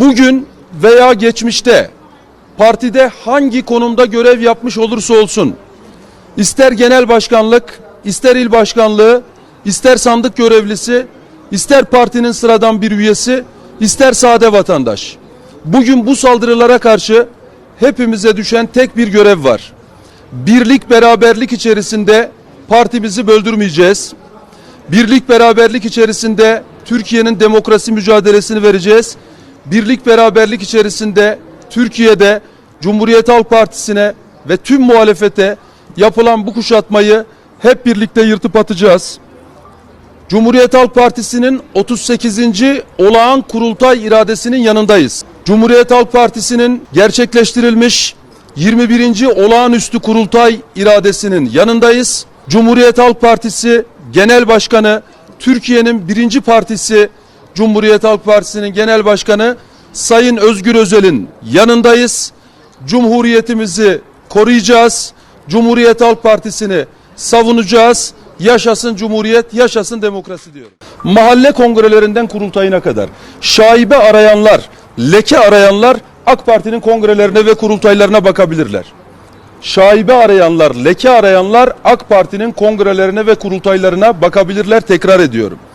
bugün veya geçmişte partide hangi konumda görev yapmış olursa olsun ister genel başkanlık, ister il başkanlığı, ister sandık görevlisi, ister partinin sıradan bir üyesi, ister sade vatandaş. Bugün bu saldırılara karşı hepimize düşen tek bir görev var. Birlik beraberlik içerisinde partimizi böldürmeyeceğiz. Birlik beraberlik içerisinde Türkiye'nin demokrasi mücadelesini vereceğiz. Birlik beraberlik içerisinde Türkiye'de Cumhuriyet Halk Partisi'ne ve tüm muhalefete yapılan bu kuşatmayı hep birlikte yırtıp atacağız. Cumhuriyet Halk Partisi'nin 38. olağan kurultay iradesinin yanındayız. Cumhuriyet Halk Partisi'nin gerçekleştirilmiş 21. olağanüstü kurultay iradesinin yanındayız. Cumhuriyet Halk Partisi Genel Başkanı, Türkiye'nin birinci partisi Cumhuriyet Halk Partisi'nin genel başkanı Sayın Özgür Özel'in yanındayız. Cumhuriyetimizi koruyacağız. Cumhuriyet Halk Partisi'ni savunacağız. Yaşasın Cumhuriyet, yaşasın demokrasi diyorum. Mahalle kongrelerinden kurultayına kadar şaibe arayanlar, leke arayanlar AK Parti'nin kongrelerine ve kurultaylarına bakabilirler. Şaibe arayanlar, leke arayanlar AK Parti'nin kongrelerine ve kurultaylarına bakabilirler tekrar ediyorum.